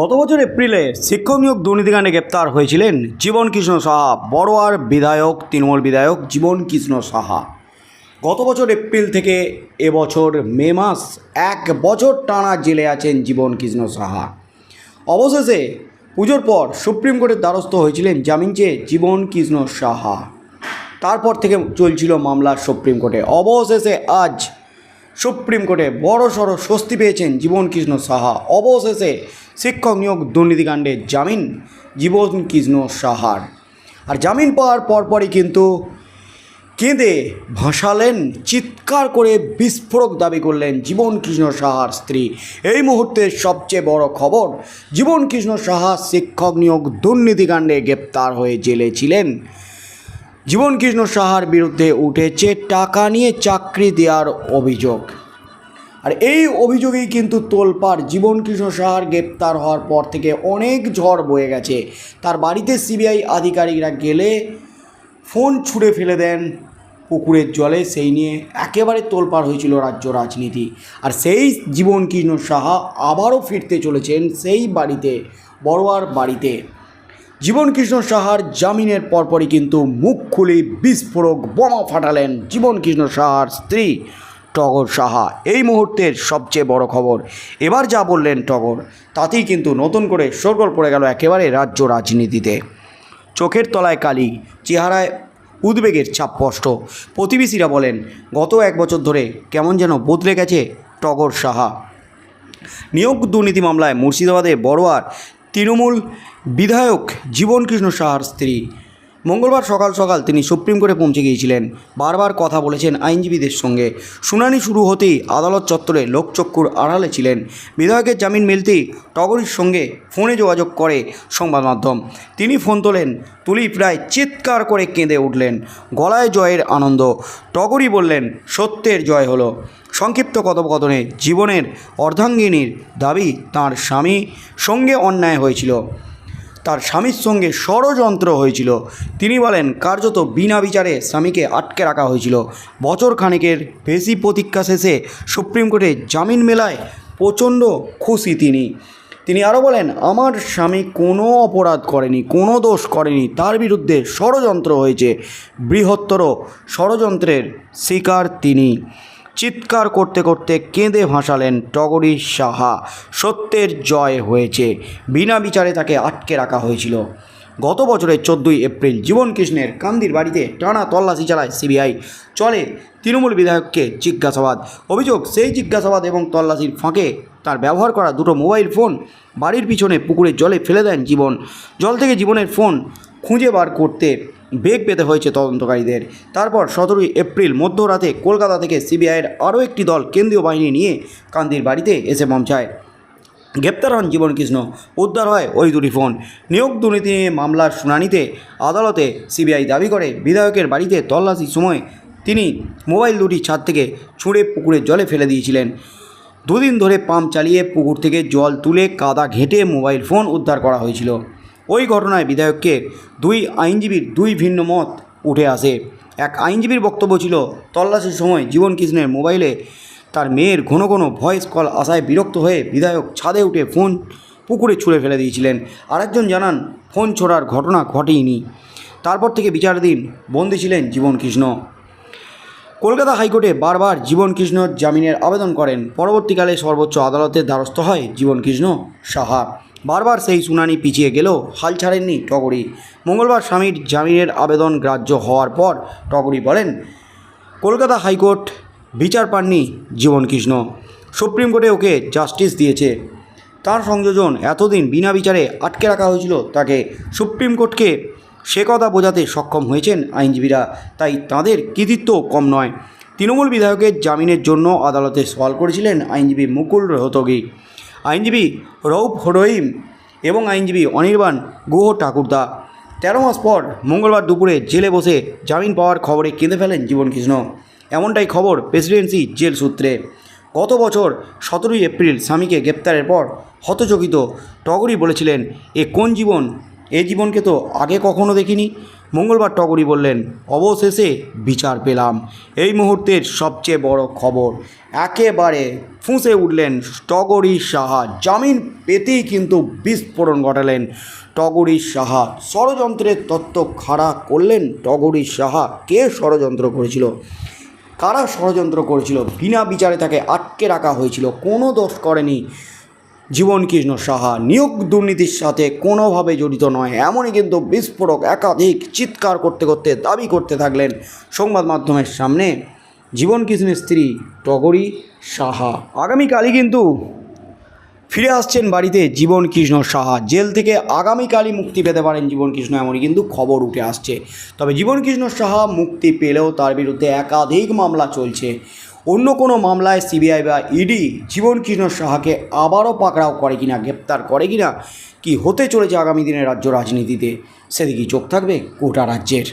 গত বছর এপ্রিলে শিক্ষক নিয়োগ দুর্নীতিকাণ্ডে গ্রেপ্তার হয়েছিলেন জীবন কৃষ্ণ সাহা বড়োয়ার বিধায়ক, তৃণমূল বিধায়ক জীবন কৃষ্ণ সাহা। গত বছর এপ্রিল থেকে এবছর মে মাস এক বছর টানা জেলে আছেন জীবন কৃষ্ণ সাহা। অবশেষে পুজোর পর সুপ্রিম কোর্টের দ্বারস্থ হয়েছিলেন জামিন চেয়ে জীবন কৃষ্ণ সাহা। তারপর থেকে চলছিল মামলা সুপ্রিম কোর্টে। অবশেষে আজ সুপ্রিম কোর্টে বড় সড়ো স্বস্তি পেয়েছেন জীবন কৃষ্ণ সাহা। অবশেষে শিক্ষক নিয়োগ দুর্নীতিকাণ্ডে জামিন জীবন কৃষ্ণ সাহার। আর জামিন পাওয়ার পরপরই কিন্তু কেঁদে ভাসালেন, চিৎকার করে বিস্ফোরক দাবি করলেন জীবন কৃষ্ণ সাহার স্ত্রী। এই মুহূর্তে সবচেয়ে বড় খবর জীবন কৃষ্ণ সাহা শিক্ষক নিয়োগ দুর্নীতিকাণ্ডে গ্রেপ্তার হয়ে জেলে ছিলেন। জীবন কৃষ্ণ সাহার বিরুদ্ধে উঠেছে টাকা নিয়ে চাকরি দেওয়ার অভিযোগ। আর এই অভিযোগেই কিন্তু তোলপাড় জীবন কৃষ্ণ সাহার গ্রেপ্তার হওয়ার পর থেকে অনেক ঝড় বয়ে গেছে। তার বাড়িতে সিবিআই আধিকারিকরা গেলে ফোন ছুঁড়ে ফেলে দেন পুকুরের জলে। সেই নিয়ে একেবারে তোলপাড় হয়েছিল রাজ্য রাজনীতি। আর সেই জীবন কৃষ্ণ সাহা আবারও ফিরতে চলেছেন সেই বাড়িতে, বড়োয়ার বাড়িতে। জীবন কৃষ্ণ সাহার জামিনের পরপরই কিন্তু মুখ খুলে বিস্ফোরক বোমা ফাটালেন জীবন কৃষ্ণ সাহার স্ত্রী টগর সাহা। এই মুহূর্তের সবচেয়ে বড় খবর, এবার যা বললেন টগর, তাতেই কিন্তু নতুন করে সরগোল পড়ে গেল একেবারে রাজ্য রাজনীতিতে। চোখের তলায় কালি, চেহারায় উদ্বেগের ছাপ স্পষ্ট। প্রতিবেশীরা বলেন, গত এক বছর ধরে কেমন যেন বদলে গেছে টগর সাহা। নিয়োগ দুর্নীতি মামলায় মুর্শিদাবাদের বড়োয়ার তৃণমূল বিধায়ক জীবনকৃষ্ণ সাহার স্ত্রী। মঙ্গলবার সকাল সকাল তিনি সুপ্রিম কোর্টে পৌঁছে গিয়েছিলেন। বারবার কথা বলেছেন আইনজীবীদের সঙ্গে। শুনানি শুরু হতেই আদালত চত্বরে লোকচক্ষুর আড়ালে ছিলেন। বিধায়কের জামিন মিলতেই টগরির সঙ্গে ফোনে যোগাযোগ করে সংবাদ মাধ্যম। তিনি ফোন তোলেন, তুলি প্রায় চিৎকার করে কেঁদে উঠলেন। গলায় জয়ের আনন্দ। টগরি বললেন, সত্যের জয় হলো। সংক্ষিপ্ত কথোপকথনে জীবনের অর্ধাঙ্গিনীর দাবি তার স্বামী সঙ্গে অন্যায় হয়েছিল। তার স্বামীর সঙ্গে ষড়যন্ত্র হয়েছিল। তিনি বলেন, কার্যত বিনা বিচারে স্বামীকে আটকে রাখা হয়েছিল। বছর খানেকের বেশি প্রতীক্ষা শেষে সুপ্রিম কোর্টে জামিন মেলায় প্রচণ্ড খুশি তিনি। তিনি আরও বলেন, আমার স্বামী কোনো অপরাধ করেনি, কোনো দোষ করেনি। তার বিরুদ্ধে ষড়যন্ত্র হয়েছে। বৃহত্তর ষড়যন্ত্রের শিকার তিনি। চিৎকার করতে করতে কেঁদে ভাসালেন টগরী সাহা। সত্যের জয় হয়েছে। বিনা বিচারে তাকে আটকে রাখা হয়েছিল। গত বছরের চোদ্দোই এপ্রিল জীবন কৃষ্ণের কান্দির বাড়িতে টানা তল্লাশি চালায় সিবিআই। চলে তৃণমূল বিধায়ককে জিজ্ঞাসাবাদ। অভিযোগ, সেই জিজ্ঞাসাবাদ এবং তল্লাশির ফাঁকে তার ব্যবহার করা দুটো মোবাইল ফোন বাড়ির পিছনে পুকুরের জলে ফেলে দেন জীবন। জল থেকে জীবনের ফোন খুঁজে বার করতে বেগ পেতে হয়েছে তদন্তকারীদের। তারপর সতেরোই এপ্রিল মধ্যরাতে কলকাতা থেকে সিবিআইয়ের আরও একটি দল কেন্দ্রীয় বাহিনী নিয়ে কান্দির বাড়িতে এসে পৌঁছায়। গ্রেপ্তার হন জীবনকৃষ্ণ, উদ্ধার হয় ওই দুটি ফোন। নিয়োগ দুর্নীতি নিয়ে মামলার শুনানিতে আদালতে সিবিআই দাবি করে, বিধায়কের বাড়িতে তল্লাশির সময় তিনি মোবাইল দুটি ছাদ থেকে ছুঁড়ে পুকুরের জলে ফেলে দিয়েছিলেন। দুদিন ধরে পাম্প চালিয়ে পুকুর থেকে জল তুলে কাদা ঘেঁটে মোবাইল ফোন উদ্ধার করা হয়েছিল। ঘটনায় বিধায়ককে দুই আইনজীবীর দুই ভিন্ন মত উঠে আসে। এক আইনজীবীর বক্তব্য ছিল, তল্লাশির সময় জীবন কৃষ্ণের মোবাইলে তার মেয়ের ঘন ঘন ভয়েস কল আসায় বিরক্ত হয়ে বিধায়ক ছাদে উঠে ফোন পুকুরে ছুঁড়ে ফেলে দিয়েছিলেন। আরেকজন জানান, ফোন ছোড়ার ঘটনা ঘটেইনি। তারপর থেকে বিচারাধীন বন্দী ছিলেন জীবন কৃষ্ণ। কলকাতা হাইকোর্টে বারবার জীবন কৃষ্ণ জামিনের আবেদন করেন। পরবর্তীকালে সর্বোচ্চ আদালতের দ্বারস্থ হয় জীবন কৃষ্ণ সাহা। বারবার সেই শুনানি পিছিয়ে গেলেও হাল ছাড়েননি টগরি। মঙ্গলবার স্বামীর জামিনের আবেদন গ্রাহ্য হওয়ার পর টগরি বলেন, কলকাতা হাইকোর্ট বিচার পাননি জীবন কৃষ্ণ সুপ্রিম কোর্টে ওকে জাস্টিস দিয়েছে। তার সংযোজন এতদিন বিনা বিচারে আটকে রাখা হয়েছিল তাকে। সুপ্রিম কোর্টকে সে কথা বোঝাতে সক্ষম হয়েছেন আইনজীবীরা, তাই তাদের কৃতিত্ব কম নয়। তৃণমূল বিধায়কের জামিনের জন্য আদালতে সওয়াল করেছিলেন আইনজীবী মুকুল রোহতগি। আইনজীবী রৌফ রহিম এবং আইনজীবী অনির্বাণ গুহ ঠাকুরদা। তেরো মাস পর মঙ্গলবার দুপুরে জেলে বসে জামিন পাওয়ার খবরে কেঁদে ফেলেন জীবনকৃষ্ণ। এমনটাই খবর প্রেসিডেন্সি জেল সূত্রে। গত বছর সতেরোই এপ্রিল স্বামীকে গ্রেপ্তারের পর হতচকিত টগরি বলেছিলেন, এ কোন জীবন? এ জীবনকে তো আগে কখনো দেখিনি। মঙ্গলবার টগরি বললেন, অবশেষে বিচার পেলাম। এই মুহূর্তের সবচেয়ে বড় খবর, একেবারে ফুঁসে উঠলেন টগরি সাহা। জামিন পেতেই কিন্তু বিস্ফোরণ ঘটালেন টগরি সাহা। ষড়যন্ত্রের তত্ত্ব খাড়া করলেন টগরি সাহা। কে ষড়যন্ত্র করেছিল? কারা ষড়যন্ত্র করেছিল? বিনা বিচারে তাকে আটকে রাখা হয়েছিল। কোনো দোষ করেনি জীবনকৃষ্ণ সাহা, নিয়োগ দুর্নীতির সাথে কোনোভাবে জড়িত নয়। এমনই কিন্তু বিস্ফোরক, একাধিক চিৎকার করতে করতে দাবি করতে থাকলেন সংবাদ মাধ্যমের সামনে জীবনকৃষ্ণের স্ত্রী টগরী সাহা। আগামীকালই কিন্তু ফিরে আসছেন বাড়িতে জীবনকৃষ্ণ সাহা। জেল থেকে আগামীকালই মুক্তি পেতে পারেন জীবনকৃষ্ণ এমনই কিন্তু খবর উঠে আসছে। তবে জীবনকৃষ্ণ সাহা মুক্তি পেলেও তার বিরুদ্ধে একাধিক মামলা চলছে। অন্য কোনো মামলায় সিবিআই বা ইডি জীবনকৃষ্ণ সাহাকে আবারও পাকড়াও করে কিনা, গ্রেপ্তার করে কিনা, কি হতে চলেছে আগামী দিনে রাজ্য রাজনীতিতে সেদিকেই চোখ থাকবে গোটা রাজ্যের।